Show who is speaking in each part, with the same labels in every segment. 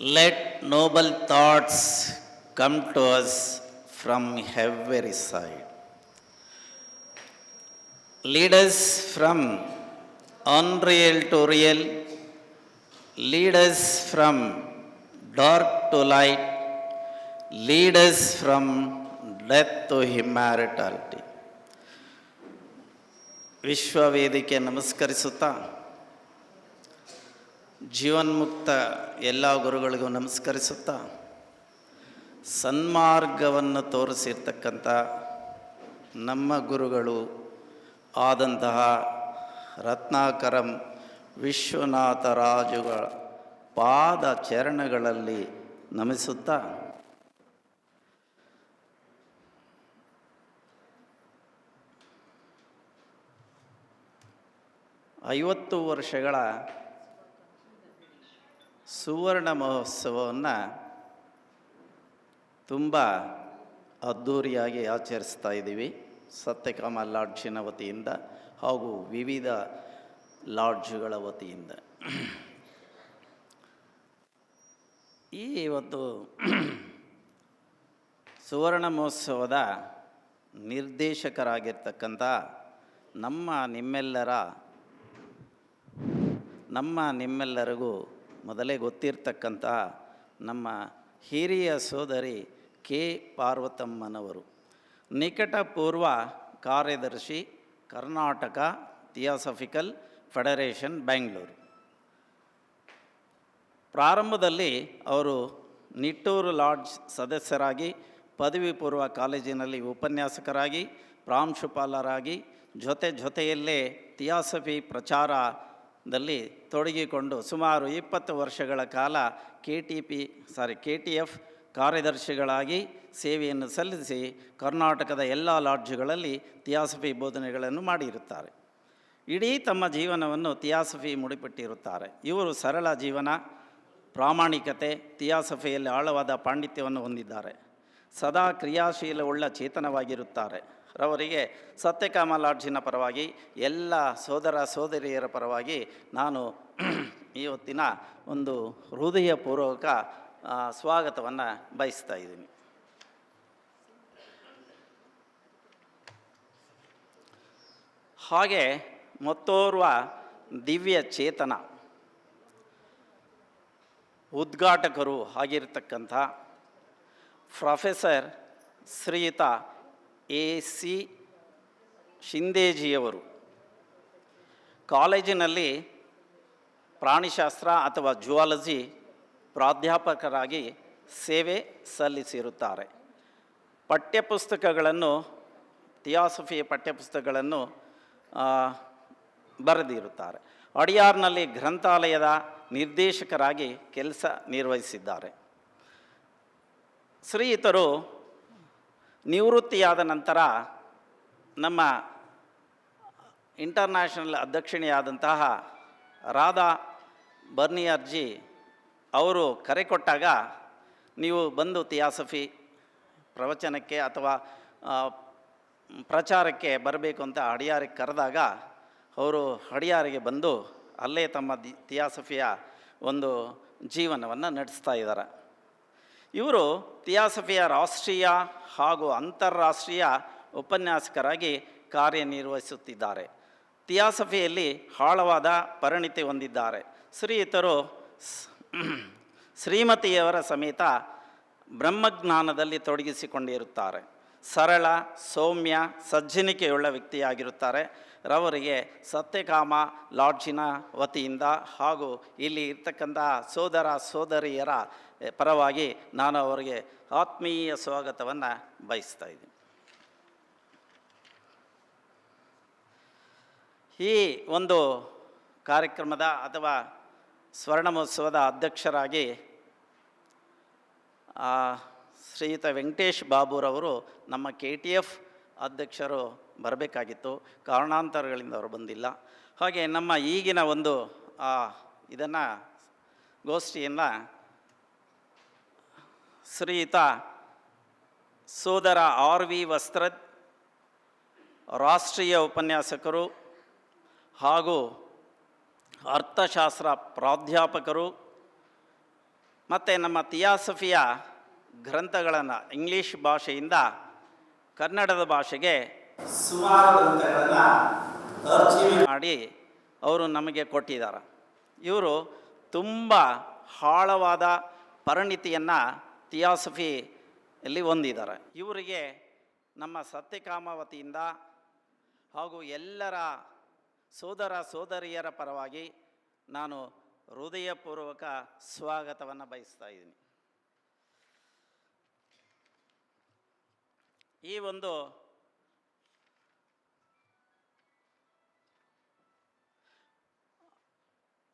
Speaker 1: Let noble thoughts come to us from every side. Lead us from unreal to real. Lead us from dark to light. Lead us from death to immortality. ವಿಶ್ವ ವೇದಿಕೆ ನಮಸ್ಕರಿಸುತ್ತಾ ಜೀವನ್ಮುಕ್ತ ಎಲ್ಲ ಗುರುಗಳಿಗೂ ನಮಸ್ಕರಿಸುತ್ತಾ ಸನ್ಮಾರ್ಗವನ್ನು ತೋರಿಸಿರ್ತಕ್ಕಂಥ ನಮ್ಮ ಗುರುಗಳು ಆದಂತಹ ರತ್ನಾಕರಂ ವಿಶ್ವನಾಥರಾಜುಗಳ ಪಾದ ಚರಣಗಳಲ್ಲಿ ನಮಿಸುತ್ತಾ ಐವತ್ತು ವರ್ಷಗಳ ಸುವರ್ಣ ಮಹೋತ್ಸವವನ್ನು ತುಂಬ ಅದ್ಧೂರಿಯಾಗಿ ಆಚರಿಸ್ತಾ ಇದ್ದೀವಿ. ಸತ್ಯಕಾಮ ಲಾಡ್ಜಿನ ವತಿಯಿಂದ ಹಾಗೂ ವಿವಿಧ ಲಾಡ್ಜ್ಗಳ ವತಿಯಿಂದ. ಈ ಒಂದು ಸುವರ್ಣ ಮಹೋತ್ಸವದ ನಿರ್ದೇಶಕರಾಗಿರ್ತಕ್ಕಂಥ ನಮ್ಮ ನಿಮ್ಮೆಲ್ಲರ, ನಮ್ಮ ನಿಮ್ಮೆಲ್ಲರಿಗೂ ಮೊದಲೇ ಗೊತ್ತಿರ್ತಕ್ಕಂಥ ನಮ್ಮ ಹಿರಿಯ ಸೋದರಿ ಕೆ ಪಾರ್ವತಮ್ಮನವರು. ನಿಕಟಪೂರ್ವ ಕಾರ್ಯದರ್ಶಿ, ಕರ್ನಾಟಕ ಥಿಯಾಸಫಿಕಲ್ ಫೆಡರೇಷನ್, ಬೆಂಗಳೂರು. ಪ್ರಾರಂಭದಲ್ಲಿ ಅವರು ನಿಟ್ಟೂರು ಲಾಡ್ಜ್ ಸದಸ್ಯರಾಗಿ, ಪದವಿ ಪೂರ್ವ ಕಾಲೇಜಿನಲ್ಲಿ ಉಪನ್ಯಾಸಕರಾಗಿ, ಪ್ರಾಂಶುಪಾಲರಾಗಿ, ಜೊತೆ ಜೊತೆಯಲ್ಲೇ ಥಿಯಾಸಫಿ ಪ್ರಚಾರದಲ್ಲಿ ತೊಡಗಿಕೊಂಡು ಸುಮಾರು ಇಪ್ಪತ್ತು ವರ್ಷಗಳ ಕಾಲ K T P sorry K T F ಕಾರ್ಯದರ್ಶಿಗಳಾಗಿ ಸೇವೆಯನ್ನು ಸಲ್ಲಿಸಿ ಕರ್ನಾಟಕದ ಎಲ್ಲ ಲಾಡ್ಜ್ಗಳಲ್ಲಿ ಥಿಯಾಸಫಿ ಬೋಧನೆಗಳನ್ನು ಮಾಡಿರುತ್ತಾರೆ. ಇಡೀ ತಮ್ಮ ಜೀವನವನ್ನು ಥಿಯಾಸಫಿ ಮುಡಿಪಟ್ಟಿರುತ್ತಾರೆ. ಇವರು ಸರಳ ಜೀವನ, ಪ್ರಾಮಾಣಿಕತೆ ಥಿಯಾಸಫಿಯಲ್ಲಿ ಆಳವಾದ ಪಾಂಡಿತ್ಯವನ್ನು ಹೊಂದಿದ್ದಾರೆ. ಸದಾ ಕ್ರಿಯಾಶೀಲವುಳ್ಳ ಚೇತನವಾಗಿರುತ್ತಾರೆ. ರವರಿಗೆ ಸತ್ಯಕಾಮ ಲಾಡ್ಜಿನ ಪರವಾಗಿ, ಎಲ್ಲ ಸೋದರ ಸೋದರಿಯರ ಪರವಾಗಿ ನಾನು ಈ ಹೊತ್ತಿನ ಒಂದು ಹೃದಯಪೂರ್ವಕ ಸ್ವಾಗತವನ್ನು ಬಯಸ್ತಾ ಇದ್ದೀನಿ. ಹಾಗೆ ಮತ್ತೋರ್ವ ದಿವ್ಯ ಚೇತನ, ಉದ್ಘಾಟಕರು ಆಗಿರತಕ್ಕಂಥ ಪ್ರೊಫೆಸರ್ ಶ್ರೀಯುತ ಎ ಸಿ ಶಿಂದೇಜಿಯವರು. ಕಾಲೇಜಿನಲ್ಲಿ ಪ್ರಾಣಿಶಾಸ್ತ್ರ ಅಥವಾ ಜುವಾಲಜಿ ಪ್ರಾಧ್ಯಾಪಕರಾಗಿ ಸೇವೆ ಸಲ್ಲಿಸಿರುತ್ತಾರೆ. ಪಠ್ಯಪುಸ್ತಕಗಳನ್ನು ಥಿಯಾಸಫಿಯ ಪಠ್ಯಪುಸ್ತಕಗಳನ್ನು ಬರೆದಿರುತ್ತಾರೆ. ಅಡಿಯಾರ್ನಲ್ಲಿ ಗ್ರಂಥಾಲಯದ ನಿರ್ದೇಶಕರಾಗಿ ಕೆಲಸ ನಿರ್ವಹಿಸಿದ್ದಾರೆ. ಶ್ರೀಯುತರು ನಿವೃತ್ತಿಯಾದ ನಂತರ ನಮ್ಮ ಇಂಟರ್ನ್ಯಾಷನಲ್ ಅಧ್ಯಕ್ಷಿಣಿಯಾದಂತಹ ರಾಧಾ ಬರ್ನಿಯರ್ಜಿ ಅವರು ಕರೆ ಕೊಟ್ಟಾಗ ನೀವು ಬಂದು ಥಿಯಾಸಫಿ ಪ್ರವಚನಕ್ಕೆ ಅಥವಾ ಪ್ರಚಾರಕ್ಕೆ ಬರಬೇಕು ಅಂತ ಅಡಿಯಾರಿಗೆ ಕರೆದಾಗ ಅವರು ಅಡಿಯಾರಿಗೆ ಬಂದು ಅಲ್ಲೇ ತಮ್ಮ ದಿ, ಥಿಯಾಸಫಿಯ ಒಂದು ಜೀವನವನ್ನು ನಡೆಸ್ತಾ ಇದ್ದಾರೆ. ಇವರು ಥಿಯಾಸಫಿಯ ರಾಷ್ಟ್ರೀಯ ಹಾಗೂ ಅಂತಾರಾಷ್ಟ್ರೀಯ ಉಪನ್ಯಾಸಕರಾಗಿ ಕಾರ್ಯನಿರ್ವಹಿಸುತ್ತಿದ್ದಾರೆ. ಥಿಯಾಸಫಿಯಲ್ಲಿ ಆಳವಾದ ಪರಿಣಿತಿ ಹೊಂದಿದ್ದಾರೆ. ಶ್ರೀಯುತರು ಶ್ರೀಮತಿಯವರ ಸಮೇತ ಬ್ರಹ್ಮಜ್ಞಾನದಲ್ಲಿ ತೊಡಗಿಸಿಕೊಂಡಿರುತ್ತಾರೆ. ಸರಳ, ಸೌಮ್ಯ, ಸಜ್ಜನಿಕೆಯುಳ್ಳ ವ್ಯಕ್ತಿಯಾಗಿರುತ್ತಾರೆ. ರವರಿಗೆ ಸತ್ಯಕಾಮ ಲಾಡ್ಜಿನ ವತಿಯಿಂದ ಹಾಗೂ ಇಲ್ಲಿ ಇರ್ತಕ್ಕಂಥ ಸೋದರ, ಸೋದರಿಯರ ಪರವಾಗಿ ನಾನು ಅವರಿಗೆ ಆತ್ಮೀಯ ಸ್ವಾಗತವನ್ನು ಬಯಸ್ತಾ ಇದ್ದೀನಿ. ಈ ಒಂದು ಕಾರ್ಯಕ್ರಮದ ಅಥವಾ ಸ್ವರ್ಣ ಮಹೋತ್ಸವದ ಅಧ್ಯಕ್ಷರಾಗಿ ಶ್ರೀಯುತ ವೆಂಕಟೇಶ್ ಬಾಬುರವರು ನಮ್ಮ ಕೆ ಟಿ ಎಫ್ ಅಧ್ಯಕ್ಷರು ಬರಬೇಕಾಗಿತ್ತು. ಕಾರಣಾಂತರಗಳಿಂದ ಅವರು ಬಂದಿಲ್ಲ. ಹಾಗೆ ನಮ್ಮ ಈಗಿನ ಒಂದು ಇದನ್ನು, ಗೋಷ್ಠಿಯನ್ನು ಶ್ರೀಯುತ ಸೋದರ ಆರ್ ವಿ ವಸ್ತ್ರದ್ ರಾಷ್ಟ್ರೀಯ ಉಪನ್ಯಾಸಕರು ಹಾಗೂ ಅರ್ಥಶಾಸ್ತ್ರ ಪ್ರಾಧ್ಯಾಪಕರು ಮತ್ತು ನಮ್ಮ ಥಿಯಾಸಫಿಯ ಗ್ರಂಥಗಳನ್ನು ಇಂಗ್ಲೀಷ್ ಭಾಷೆಯಿಂದ ಕನ್ನಡದ ಭಾಷೆಗೆ ಸುಮಾರು ಗ್ರಂಥಗಳನ್ನು ತರ್ಜುಮೆ ಮಾಡಿ ಅವರು ನಮಗೆ ಕೊಟ್ಟಿದ್ದಾರೆ. ಇವರು ತುಂಬ ಆಳವಾದ ಪರಿಣಿತಿಯನ್ನು ಥಿಯಾಸಫಿಯಲ್ಲಿ ಹೊಂದಿದ್ದಾರೆ ಇವರಿಗೆ ನಮ್ಮ ಸತ್ಯಕಾಮ ವತಿಯಿಂದ ಹಾಗೂ ಎಲ್ಲರ ಸೋದರ ಸೋದರಿಯರ ಪರವಾಗಿ ನಾನು ಹೃದಯಪೂರ್ವಕ ಸ್ವಾಗತವನ್ನು ಬಯಸ್ತಾ ಇದ್ದೀನಿ. ಈ ಒಂದು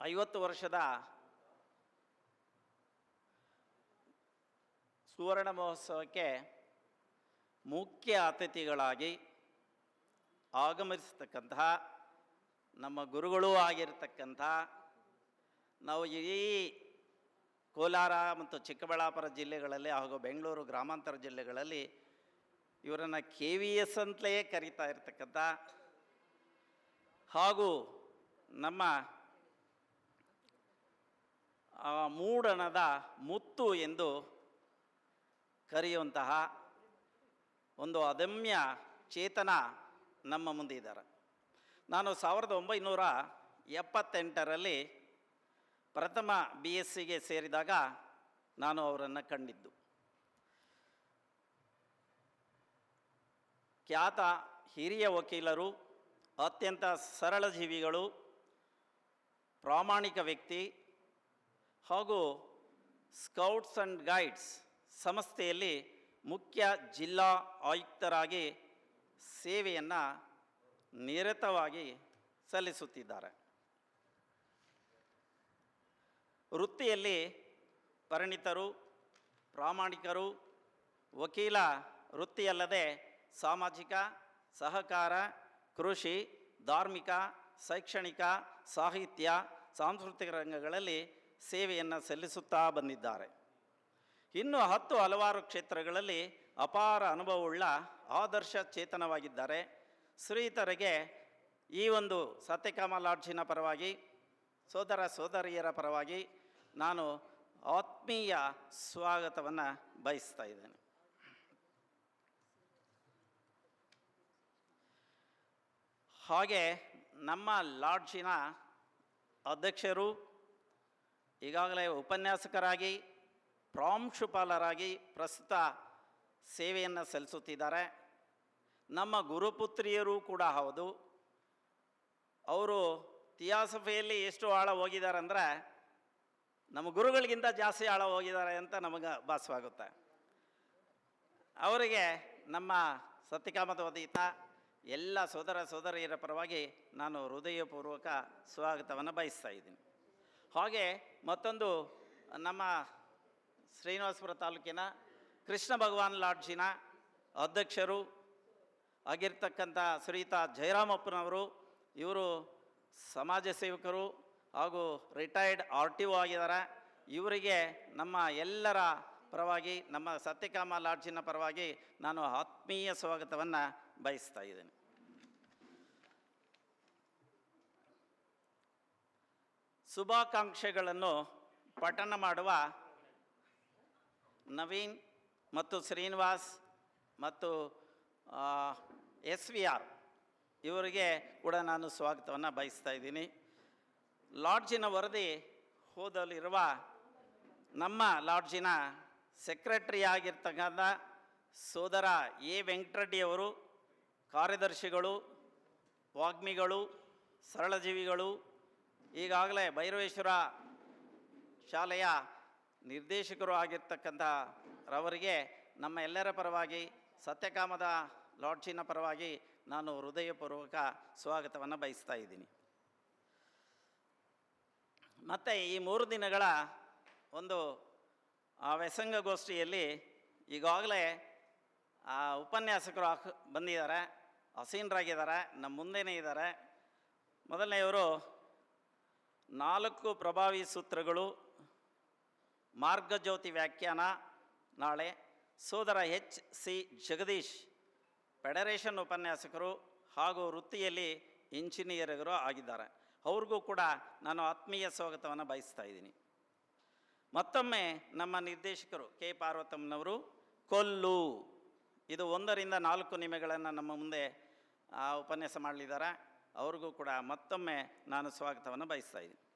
Speaker 1: ಐವತ್ತು ವರ್ಷದ ಸುವರ್ಣ ಮಹೋತ್ಸವಕ್ಕೆ ಮುಖ್ಯ ಅತಿಥಿಗಳಾಗಿ ಆಗಮಿಸತಕ್ಕಂತಹ ನಮ್ಮ ಗುರುಗಳೂ ಆಗಿರತಕ್ಕಂಥ ನಾವು ಇಡೀ ಕೋಲಾರ ಮತ್ತು ಚಿಕ್ಕಬಳ್ಳಾಪುರ ಜಿಲ್ಲೆಗಳಲ್ಲಿ ಹಾಗೂ ಬೆಂಗಳೂರು ಗ್ರಾಮಾಂತರ ಜಿಲ್ಲೆಗಳಲ್ಲಿ ಇವರನ್ನು ಕೆ ವಿ ಎಸ್ ಅಂತಲೇ ಕರೀತಾ ಇರ್ತಕ್ಕಂಥ ಹಾಗೂ ನಮ್ಮ ಮೂಡಣದ ಮುತ್ತು ಎಂದು ಕರೆಯುವಂತಹ ಒಂದು ಅದಮ್ಯ ಚೇತನ ನಮ್ಮ ಮುಂದೆ ಇದ್ದಾರೆ. ನಾನು ಸಾವಿರದ ಒಂಬೈನೂರ ಎಪ್ಪತ್ತೆಂಟರಲ್ಲಿ ಪ್ರಥಮ ಬಿ ಎಸ್ ಸಿಗೆ ಸೇರಿದಾಗ ನಾನು ಅವರನ್ನು ಕಂಡಿದ್ದು. ಖ್ಯಾತ ಹಿರಿಯ ವಕೀಲರು, ಅತ್ಯಂತ ಸರಳ ಜೀವಿಗಳು, ಪ್ರಾಮಾಣಿಕ ವ್ಯಕ್ತಿ ಹಾಗೂ ಸ್ಕೌಟ್ಸ್ ಆ್ಯಂಡ್ ಗೈಡ್ಸ್ ಸಂಸ್ಥೆಯಲ್ಲಿ ಮುಖ್ಯ ಜಿಲ್ಲಾ ಆಯುಕ್ತರಾಗಿ ಸೇವೆಯನ್ನು ನಿರತವಾಗಿ ಸಲ್ಲಿಸುತ್ತಿದ್ದಾರೆ. ವೃತ್ತಿಯಲ್ಲಿ ಪರಿಣಿತರು, ಪ್ರಾಮಾಣಿಕರು, ವಕೀಲ ವೃತ್ತಿಯಲ್ಲದೆ ಸಾಮಾಜಿಕ, ಸಹಕಾರ, ಕೃಷಿ, ಧಾರ್ಮಿಕ, ಶೈಕ್ಷಣಿಕ, ಸಾಹಿತ್ಯ, ಸಾಂಸ್ಕೃತಿಕ ರಂಗಗಳಲ್ಲಿ ಸೇವೆಯನ್ನು ಸಲ್ಲಿಸುತ್ತಾ ಬಂದಿದ್ದಾರೆ. ಇನ್ನು ಹತ್ತು ಹಲವಾರು ಕ್ಷೇತ್ರಗಳಲ್ಲಿ ಅಪಾರ ಅನುಭವವುಳ್ಳ ಆದರ್ಶ ಚೇತನವಾಗಿದ್ದಾರೆ. ಶ್ರೀತರಿಗೆ ಈ ಒಂದು ಸತ್ಯಕಾಮ ಲಾಡ್ಜಿನ ಪರವಾಗಿ, ಸೋದರ ಸೋದರಿಯರ ಪರವಾಗಿ ನಾನು ಆತ್ಮೀಯ ಸ್ವಾಗತವನ್ನು ಬಯಸ್ತಾ ಇದ್ದೇನೆ. ಹಾಗೆ ನಮ್ಮ ಲಾಡ್ಜಿನ ಅಧ್ಯಕ್ಷರು ಈಗಾಗಲೇ ಉಪನ್ಯಾಸಕರಾಗಿ ಪ್ರಾಂಶುಪಾಲರಾಗಿ ಪ್ರಸ್ತುತ ಸೇವೆಯನ್ನು ಸಲ್ಲಿಸುತ್ತಿದ್ದಾರೆ. ನಮ್ಮ ಗುರುಪುತ್ರಿಯರು ಕೂಡ ಹೌದು. ಅವರು ಥಿಯಾಸಫಿಯಲ್ಲಿ ಎಷ್ಟು ಆಳ ಹೋಗಿದ್ದಾರೆ ಅಂದರೆ ನಮ್ಮ ಗುರುಗಳಿಗಿಂತ ಜಾಸ್ತಿ ಆಳ ಹೋಗಿದ್ದಾರೆ ಅಂತ ನಮಗೆ ಭಾಸವಾಗುತ್ತೆ. ಅವರಿಗೆ ನಮ್ಮ ಸತ್ಯಕಾಮದ ವತಿಯಿಂದ ಎಲ್ಲ ಸೋದರ ಸೋದರಿಯರ ಪರವಾಗಿ ನಾನು ಹೃದಯಪೂರ್ವಕ ಸ್ವಾಗತವನ್ನು ಬಯಸ್ತಾ ಇದ್ದೀನಿ. ಹಾಗೆ ಮತ್ತೊಂದು ನಮ್ಮ ಶ್ರೀನಿವಾಸಪುರ ತಾಲೂಕಿನ ಕೃಷ್ಣ ಭಗವಾನ್ ಲಾಡ್ಜಿನ ಅಧ್ಯಕ್ಷರು ಆಗಿರ್ತಕ್ಕಂಥ ಶ್ರೀಯುತ ಜಯರಾಮಪ್ಪನವರು, ಇವರು ಸಮಾಜ ಸೇವಕರು ಹಾಗೂ ರಿಟೈರ್ಡ್ ಆರ್ ಟಿ ಒ ಆಗಿದ್ದಾರೆ. ಇವರಿಗೆ ನಮ್ಮ ಎಲ್ಲರ ಪರವಾಗಿ, ನಮ್ಮ ಸತ್ಯಕಾಮ ಲಾಡ್ಜಿನ ಪರವಾಗಿ ನಾನು ಆತ್ಮೀಯ ಸ್ವಾಗತವನ್ನು ಬಯಸ್ತಾ ಇದ್ದೇನೆ. ಶುಭಾಕಾಂಕ್ಷೆಗಳನ್ನು ಪಠಣ ಮಾಡುವ ನವೀನ್ ಮತ್ತು ಶ್ರೀನಿವಾಸ್ ಮತ್ತು ಎಸ್ ವಿ ಆರ್. ಇವರಿಗೆ ಕೂಡ ನಾನು ಸ್ವಾಗತವನ್ನು ಬಯಸ್ತಾ ಇದ್ದೀನಿ. ಲಾಡ್ಜಿನ ವರದಿ ಹೋದಲ್ಲಿರುವ ನಮ್ಮ ಲಾಡ್ಜಿನ ಸೆಕ್ರೆಟರಿ ಆಗಿರ್ತಕ್ಕಂಥ ಸೋದರ ಎ ವೆಂಕಟರೆಡ್ಡಿಯವರು ಕಾರ್ಯದರ್ಶಿಗಳು, ವಾಗ್ಮಿಗಳು, ಸರಳಜೀವಿಗಳು, ಈಗಾಗಲೇ ಭೈರವೇಶ್ವರ ಶಾಲೆಯ ನಿರ್ದೇಶಕರು ಆಗಿರ್ತಕ್ಕಂಥ ರವರಿಗೆ ನಮ್ಮ ಎಲ್ಲರ ಪರವಾಗಿ, ಸತ್ಯಕಾಮದ ಲಾಡ್ಜಿನ ಪರವಾಗಿ ನಾನು ಹೃದಯಪೂರ್ವಕ ಸ್ವಾಗತವನ್ನು ಬಯಸ್ತಾ ಇದ್ದೀನಿ. ಮತ್ತು ಈ ಮೂರು ದಿನಗಳ ಒಂದು, ಆ ವ್ಯಸಂಗಗೋಷ್ಠಿಯಲ್ಲಿ ಈಗಾಗಲೇ, ಆ ಉಪನ್ಯಾಸಕರು ಹಾಕ್ ಬಂದಿದ್ದಾರೆ, ಹಸೀನರಾಗಿದ್ದಾರೆ, ನಮ್ಮ ಮುಂದೆನೇ ಇದ್ದಾರೆ. ಮೊದಲನೆಯವರು ನಾಲ್ಕು ಪ್ರಭಾವಿ ಸೂತ್ರಗಳು ಮಾರ್ಗಜ್ಯೋತಿ ವ್ಯಾಖ್ಯಾನ ನಾಳೆ ಸೋದರ ಎಚ್ ಸಿ ಜಗದೀಶ್ ಫೆಡರೇಷನ್ ಉಪನ್ಯಾಸಕರು ಹಾಗೂ ವೃತ್ತಿಯಲ್ಲಿ ಇಂಜಿನಿಯರ್ಗರು ಆಗಿದ್ದಾರೆ. ಅವ್ರಿಗೂ ಕೂಡ ನಾನು ಆತ್ಮೀಯ ಸ್ವಾಗತವನ್ನು ಬಯಸ್ತಾ ಇದ್ದೀನಿ. ಮತ್ತೊಮ್ಮೆ ನಮ್ಮ ನಿರ್ದೇಶಕರು ಕೆ. ಪಾರ್ವತಮ್ಮನವರು, ಕೊಲ್ಲು. ಇದು ಒಂದರಿಂದ ನಾಲ್ಕು ನಿಮಿಷಗಳನ್ನು ನಮ್ಮ ಮುಂದೆ ಉಪನ್ಯಾಸ ಮಾಡಲಿದ್ದಾರೆ. ಅವ್ರಿಗೂ ಕೂಡ ಮತ್ತೊಮ್ಮೆ ನಾನು ಸ್ವಾಗತವನ್ನು ಬಯಸ್ತಾ ಇದ್ದೀನಿ.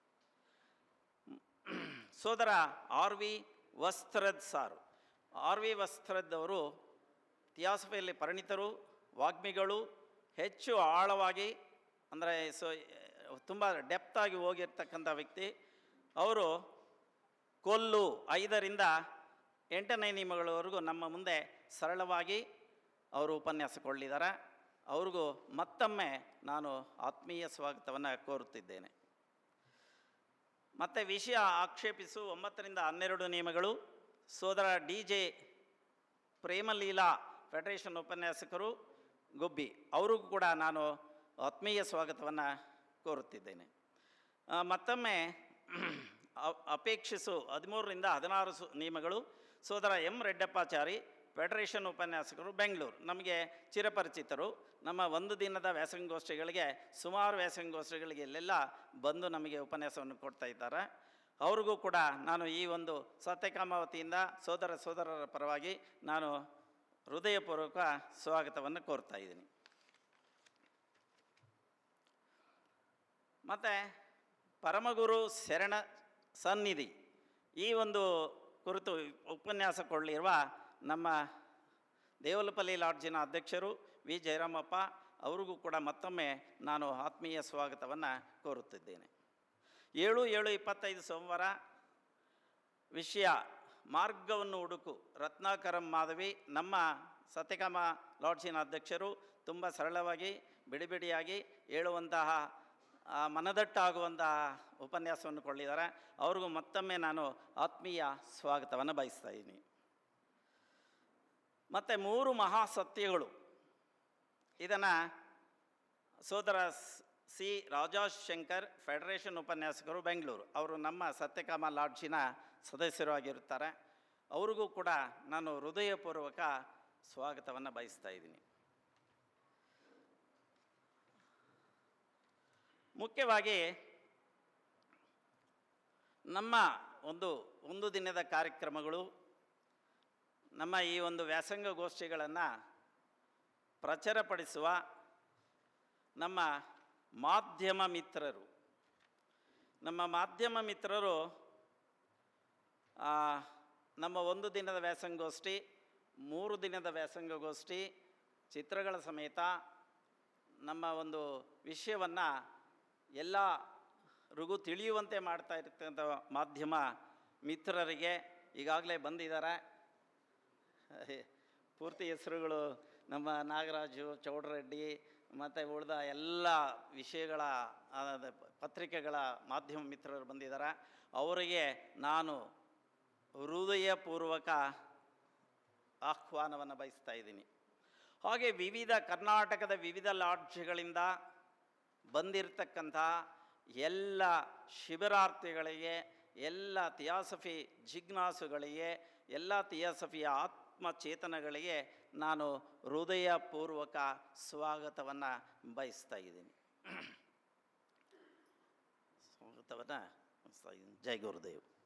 Speaker 1: ಸೋದರ ಆರ್ ವಿ ವಸ್ತ್ರದ್ ಸಾರು. ಆರ್ ವಿ ವಸ್ತ್ರದ್ ಅವರು ಥಿಯಾಸಫಿಯಲ್ಲಿ ಪರಿಣಿತರು, ವಾಗ್ಮಿಗಳು, ಹೆಚ್ಚು ಆಳವಾಗಿ ಅಂದರೆ ಸೊ, ತುಂಬ ಡೆಪ್ತಾಗಿ ಹೋಗಿರ್ತಕ್ಕಂಥ ವ್ಯಕ್ತಿ. ಅವರು ಕೊಲ್ಲು ಐದರಿಂದ ಎಂಟನೇ ನಿಯಮಗಳವರೆಗೂ ನಮ್ಮ ಮುಂದೆ ಸರಳವಾಗಿ ಅವರು ಉಪನ್ಯಾಸ ಕೊಳ್ಳಿದ್ದಾರೆ ಅವ್ರಿಗೂ ಮತ್ತೊಮ್ಮೆ ನಾನು ಆತ್ಮೀಯ ಸ್ವಾಗತವನ್ನು ಕೋರುತ್ತಿದ್ದೇನೆ. ಮತ್ತು ವಿಷಯ ಆಕ್ಷೇಪಿಸು ಒಂಬತ್ತರಿಂದ ಹನ್ನೆರಡು ನಿಯಮಗಳು. ಸೋದರ ಡಿ ಜೆ ಪ್ರೇಮಲೀಲಾ ಫೆಡರೇಷನ್ ಉಪನ್ಯಾಸಕರು, ಗುಬ್ಬಿ, ಅವರಿಗೂ ಕೂಡ ನಾನು ಆತ್ಮೀಯ ಸ್ವಾಗತವನ್ನು ಕೋರುತ್ತಿದ್ದೇನೆ. ಮತ್ತೊಮ್ಮೆ ಅಪೇಕ್ಷಿಸು ಹದಿಮೂರರಿಂದ ಹದಿನಾರು ಸು, ನಿಯಮಗಳು. ಸೋದರ ಎಂ. ರೆಡ್ಡಪ್ಪಾಚಾರಿ ಫೆಡರೇಷನ್ ಉಪನ್ಯಾಸಕರು ಬೆಂಗಳೂರು. ನಮಗೆ ಚಿರಪರಿಚಿತರು. ನಮ್ಮ ಒಂದು ದಿನದ ವ್ಯಾಸಂಗೋಷ್ಠಿಗಳಿಗೆ, ಸುಮಾರು ವ್ಯಾಸಂಗೋಷ್ಠಿಗಳಿಗೆ ಇಲ್ಲೆಲ್ಲ ಬಂದು ನಮಗೆ ಉಪನ್ಯಾಸವನ್ನು ಕೊಡ್ತಾ ಇದ್ದಾರೆ. ಅವ್ರಿಗೂ ಕೂಡ ನಾನು ಈ ಒಂದು ಸತ್ಯಕಾಮ ವತಿಯಿಂದ ಸೋದರ ಸೋದರರ ಪರವಾಗಿ ನಾನು ಹೃದಯಪೂರ್ವಕ ಸ್ವಾಗತವನ್ನು ಕೋರ್ತಾ ಇದ್ದೀನಿ. ಮತ್ತು ಪರಮಗುರು ಶರಣ ಸನ್ನಿಧಿ. ಈ ಒಂದು ಕುರಿತು ಉಪನ್ಯಾಸ ಕೊಳ್ಳಿರುವ ನಮ್ಮ ದೇವಲಪಲ್ಲಿ ಲಾಡ್ಜಿನ ಅಧ್ಯಕ್ಷರು ವಿ. ಜಯರಾಮಪ್ಪ ಅವರಿಗೂ ಕೂಡ ಮತ್ತೊಮ್ಮೆ ನಾನು ಆತ್ಮೀಯ ಸ್ವಾಗತವನ್ನು ಕೋರುತ್ತಿದ್ದೇನೆ. ಏಳು ಏಳು ಇಪ್ಪತ್ತೈದು ಸೋಮವಾರ ವಿಷಯ ಮಾರ್ಗವನ್ನು ಹುಡುಕು. ರತ್ನಾಕರಂ ಮಾಧವಿ, ನಮ್ಮ ಸತ್ಯಕಾಮ ಲಾಡ್ಜಿನ ಅಧ್ಯಕ್ಷರು ತುಂಬ ಸರಳವಾಗಿ, ಬಿಡಿಬಿಡಿಯಾಗಿ ಹೇಳುವಂತಹ ಮನದಟ್ಟಾಗುವಂತಹ ಉಪನ್ಯಾಸವನ್ನು ಕೊಳ್ಳಿದ್ದಾರೆ. ಅವ್ರಿಗೂ ಮತ್ತೊಮ್ಮೆ ನಾನು ಆತ್ಮೀಯ ಸ್ವಾಗತವನ್ನು ಬಯಸ್ತಾ ಇದ್ದೀನಿ. ಮತ್ತು ಮೂರು ಮಹಾಸತ್ಯಗಳು. ಇದನ್ನು ಸೋದರ ಸ್- ರಾಜಾಶಂಕರ್ ಫೆಡರೇಷನ್ ಉಪನ್ಯಾಸಕರು ಬೆಂಗಳೂರು. ಅವರು ನಮ್ಮ ಸತ್ಯಕಾಮ ಲಾಡ್ಜಿನ ಸದಸ್ಯರು ಆಗಿರುತ್ತಾರೆ. ಅವ್ರಿಗೂ ಕೂಡ ನಾನು ಹೃದಯಪೂರ್ವಕ ಸ್ವಾಗತವನ್ನು ಬಯಸ್ತಾ ಇದ್ದೀನಿ. ಮುಖ್ಯವಾಗಿ ನಮ್ಮ ಒಂದು ಒಂದು ದಿನದ ಕಾರ್ಯಕ್ರಮಗಳು ನಮ್ಮ ಈ ಒಂದು ವ್ಯಾಸಂಗ ಗೋಷ್ಠಿಗಳನ್ನು ಪ್ರಚಾರಪಡಿಸುವ ನಮ್ಮ ಮಾಧ್ಯಮ ಮಿತ್ರರು. ನಮ್ಮ ಮಾಧ್ಯಮ ಮಿತ್ರರು ನಮ್ಮ ಒಂದು ದಿನದ ವ್ಯಾಸಂಗೋಷ್ಠಿ, ಮೂರು ದಿನದ ವ್ಯಾಸಂಗಗೋಷ್ಠಿ, ಚಿತ್ರಗಳ ಸಮೇತ ನಮ್ಮ ಒಂದು ವಿಷಯವನ್ನು ರುಗು ತಿಳಿಯುವಂತೆ ಮಾಡ್ತಾ ಇರ್ತಕ್ಕಂಥ ಮಾಧ್ಯಮ ಮಿತ್ರರಿಗೆ ಈಗಾಗಲೇ ಬಂದಿದ್ದಾರೆ. ಪೂರ್ತಿ ಹೆಸರುಗಳು ನಮ್ಮ ನಾಗರಾಜು, ಚೌಡರೆಡ್ಡಿ ಮತ್ತು ಉಳಿದ ಎಲ್ಲ ವಿಷಯಗಳ ಪತ್ರಿಕೆಗಳ ಮಾಧ್ಯಮ ಮಿತ್ರರು ಬಂದಿದ್ದಾರೆ ಅವರಿಗೆ ನಾನು ಹೃದಯಪೂರ್ವಕ ಆಹ್ವಾನವನ್ನು ಬಯಸ್ತಾ ಇದ್ದೀನಿ. ಹಾಗೆ ವಿವಿಧ ಕರ್ನಾಟಕದ ವಿವಿಧ ಲಾಡ್ಜ್ಗಳಿಂದ ಬಂದಿರತಕ್ಕಂಥ ಎಲ್ಲ ಶಿಬಿರಾರ್ಥಿಗಳಿಗೆ, ಎಲ್ಲ ಥಿಯಾಸಫಿ ಜಿಜ್ಞಾಸುಗಳಿಗೆ, ಎಲ್ಲ ಥಿಯಾಸಫಿಯ ಆತ್ಮಚೇತನಗಳಿಗೆ ನಾನು ಹೃದಯಪೂರ್ವಕ ಸ್ವಾಗತವನ್ನು ಬಯಸ್ತಾ ಇದ್ದೀನಿ. ಸ್ವಾಗತವನ್ನು ಜೈ ಗುರುದೇವ್.